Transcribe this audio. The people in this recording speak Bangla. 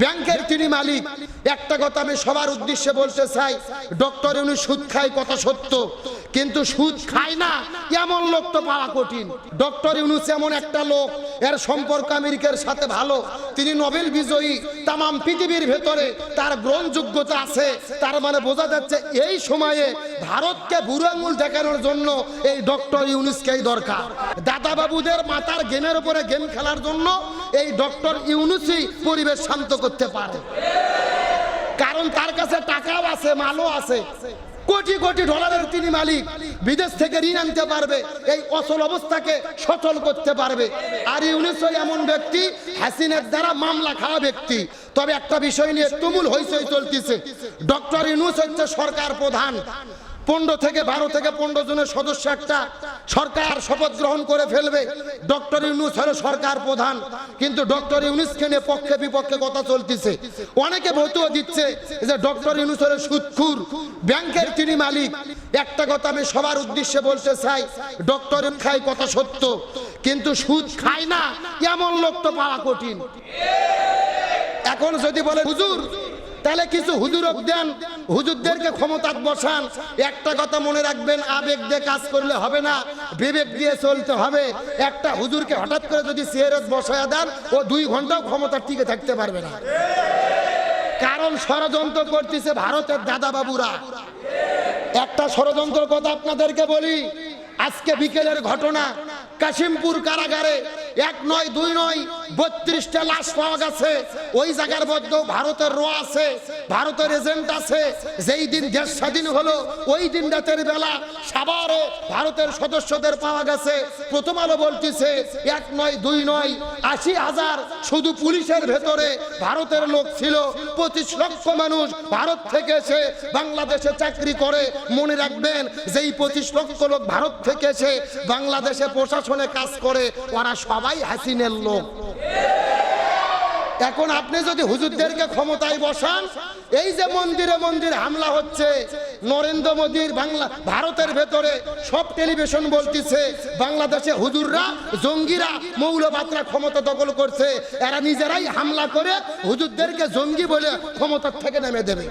ব্যাংকের তিনি মালিক। একটা কথা আমি সবার উদ্দেশ্যে বলতে চাই, ডক্টর ইউনুস সুদ খায় কথা সত্য? কিন্তু সুদ খায় না। এমন লোক তো পাওয়া কঠিন। ডক্টর ইউনুস এমন একটা লোক, এর সম্পর্ক আমেরিকার সাথে ভালো। তিনি নোবেল বিজয়ী, তামাম পৃথিবীর ভেতরে তার গ্রহণযোগ্যতা আছে। তার মানে বোঝা যাচ্ছে এই সময়ে ভারতকে বুড়ো আঙুল দেখানোর জন্য এই ডক্টর ইউনুসকেই দরকার। দাদা বাবুদের মাথার গেমের উপরে গেম খেলার জন্য এই ডক্টর ইউনুসই পরিবেশ শান্ত করতে পারে। কারণ তার কাছে টাকাও আছে, মালও আছে। কোটি কোটি ডলারের তিনি মালিক। বিদেশ থেকে ঋণ আনতে পারবে, এই অচল অবস্থাকে সচল করতে পারবে। আর ইউনিসও এমন ব্যক্তি, হাসিনের দ্বারা মামলা খাওয়া ব্যক্তি। তবে একটা বিষয় নিয়ে তুমুল হইচই চলতেছে। ডক্টর ইউনুস হচ্ছে সরকার প্রধান। পনেরো থেকে বারো থেকে পনেরো জনের সদস্য একটা সরকার শপথ গ্রহণ করে ফেলবে। ডক্টর ইউনুস হলো সরকার প্রধান, কিন্তু ডক্টর ইউনুসকে নিয়ে পক্ষে বিপক্ষে কথা চলতেছে। অনেকে ভৌতুও দিচ্ছে যে ডক্টর ইউনুস হলো সুদখুর ব্যাংকের তিনি মালিক। একটা কথা আমি সবার উদ্দেশ্যে বলতে চাই, ডক্টর খায় কথা সত্য, কিন্তু সুদ খায় না, এমন লোক তো পাওয়া কঠিন। এখন যদি বলে, হুজুর তাহলে কিছু হুজুরক দেন। হুজুরদেরকে ক্ষমতাত বসান। একটা কথা মনে রাখবেন, আবেগ দিয়ে কাজ করলে হবে না, বিবেক দিয়ে চলতে হবে। একটা হুজুরকে হঠাৎ করে যদি সিয়ারত বসায় দেন, ও দুই ঘন্টাও ক্ষমতা টিকে থাকতে পারবে না। কারণ ষড়যন্ত্র করতেছে ভারতের দাদা বাবুরা একটা ষড়যন্ত্র কথা আপনাদেরকে বলি, আজকে বিকেলের ঘটনা, কাশিমপুর কারাগারে এক নয়, দুই নয়, বত্রিশটা লাশ পাওয়া গেছে। ওই জায়গার মধ্যে ভারতের রো আছে, ভারতের এজেন্ট আছে। যেই দিন দেশ স্বাধীন হলো, ওই দিন রাতের বেলা সাবারে ভারতের সদস্যদের পাওয়া গেছে। প্রথম আলো বলতেছে, এক নয়, দুই নয়, আশি হাজার শুধু পুলিশের ভেতরে ভারতের লোক ছিল। পঁচিশ লক্ষ মানুষ ভারত থেকে এসে বাংলাদেশে চাকরি করে। মনে রাখবেন, যেই পঁচিশ লক্ষ লোক ভারত থেকে এসে বাংলাদেশে প্রশাসনে কাজ করে, ওরা সবাই হাসিনের লোক। এখন আপনি যদি হুজুরদেরকে ক্ষমতায় বসান, এই যে মন্দিরে মন্দির হামলা হচ্ছে, নরেন্দ্র মোদীর বাংলা, ভারতের ভেতরে সব টেলিভিশন বলতেছে, বাংলাদেশে হুজুররা, জঙ্গিরা মৌলবাদরা ক্ষমতা দখল করছে, এরা নিজেরাই হামলা করে হুজুরদেরকে জঙ্গি বলে ক্ষমতার থেকে নেমে দেবে।